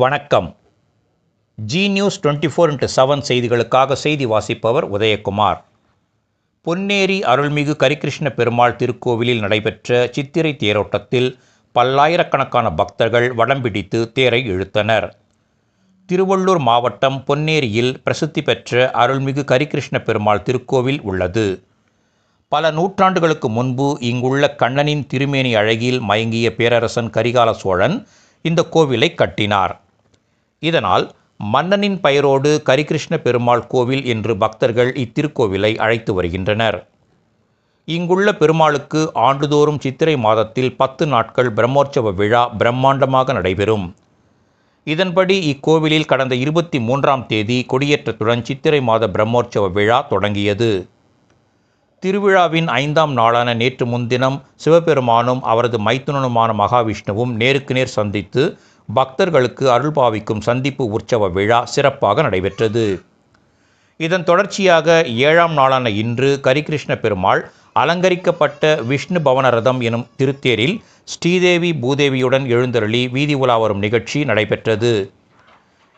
வணக்கம். Zee news twenty four into seven செய்திகளுக்காக செய்தி வாசிப்பவர் உதயகுமார். பொன்னேரி அருள்மிகு கரிகிருஷ்ண பெருமாள் திருக்கோவிலில் நடைபெற்ற சித்திரை தேரோட்டத்தில் பல்லாயிரக்கணக்கான பக்தர்கள் வடம் பிடித்து தேரை இழுத்தனர். திருவள்ளூர் மாவட்டம் பொன்னேரியில் பிரசித்தி பெற்ற அருள்மிகு கரிகிருஷ்ண பெருமாள் திருக்கோவில் உள்ளது. பல நூற்றாண்டுகளுக்கு முன்பு இங்குள்ள கண்ணனின் திருமேனி அழகில் மயங்கிய பேரரசன் கரிகால சோழன் இந்த கோவிலை கட்டினார். இதனால் மன்னனின் பெயரோடு கரிகிருஷ்ண பெருமாள் கோவில் என்று பக்தர்கள் இத்திருக்கோவிலை அழைத்து வருகின்றனர். இங்குள்ள பெருமாளுக்கு ஆண்டுதோறும் சித்திரை மாதத்தில் பத்து நாட்கள் பிரம்மோற்சவ விழா பிரம்மாண்டமாக நடைபெறும். இதன்படி இக்கோவிலில் கடந்த இருபத்தி மூன்றாம் தேதி கொடியேற்றத்துடன் சித்திரை மாத பிரம்மோற்சவ விழா தொடங்கியது. திருவிழாவின் ஐந்தாம் நாளான நேற்று முன்தினம் சிவபெருமானும் அவரது மைத்துனனுமான மகாவிஷ்ணுவும் நேருக்கு நேர் சந்தித்து பக்தர்களுக்கு அருள் பாவிக்கும் சந்திப்பு உற்சவ விழா சிறப்பாக நடைபெற்றது. இதன் தொடர்ச்சியாக ஏழாம் நாளான இன்று கரிகிருஷ்ண பெருமாள் அலங்கரிக்கப்பட்ட விஷ்ணு பவன ரதம் எனும் திருத்தேரில் ஸ்ரீதேவி பூதேவியுடன் எழுந்தருளி வீதி உலா வரும் நிகழ்ச்சி நடைபெற்றது.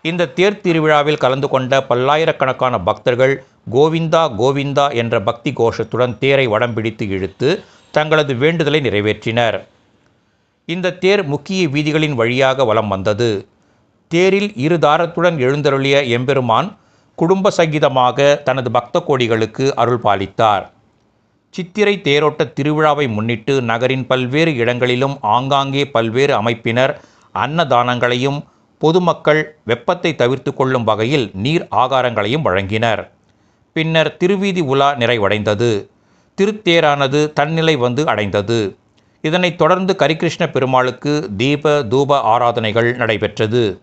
இந்த தேர் திருவிழாவில் கலந்து கொண்ட பல்லாயிரக்கணக்கான பக்தர்கள் கோவிந்தா கோவிந்தா என்ற பக்தி கோஷத்துடன் தேரை வடம் பிடித்து இழுத்து தங்களது வேண்டுதலை நிறைவேற்றினர். இந்த தேர் முக்கிய வீதிகளின் வழியாக வலம் வந்தது. தேரில் இரு தாரத்துடன் எழுந்தருளிய எம்பெருமான் குடும்ப சகிதமாக தனது பக்த கோடிகளுக்கு அருள் பாலித்தார். சித்திரை தேரோட்ட திருவிழாவை முன்னிட்டு நகரின் பல்வேறு இடங்களிலும் ஆங்காங்கே பல்வேறு அமைப்பினர் அன்னதானங்களையும் பொதுமக்கள் வெப்பத்தை தவிர்த்து கொள்ளும் வகையில் நீர் ஆகாரங்களையும் வழங்கினர். பின்னர் திருவீதி உலா நிறைவடைந்தது. திருத்தேரானது தன்னிலை வந்து அடைந்தது. இதனைத் தொடர்ந்து கரிகிருஷ்ண பெருமாளுக்கு தீப தூப ஆராதனைகள் நடைபெற்றது.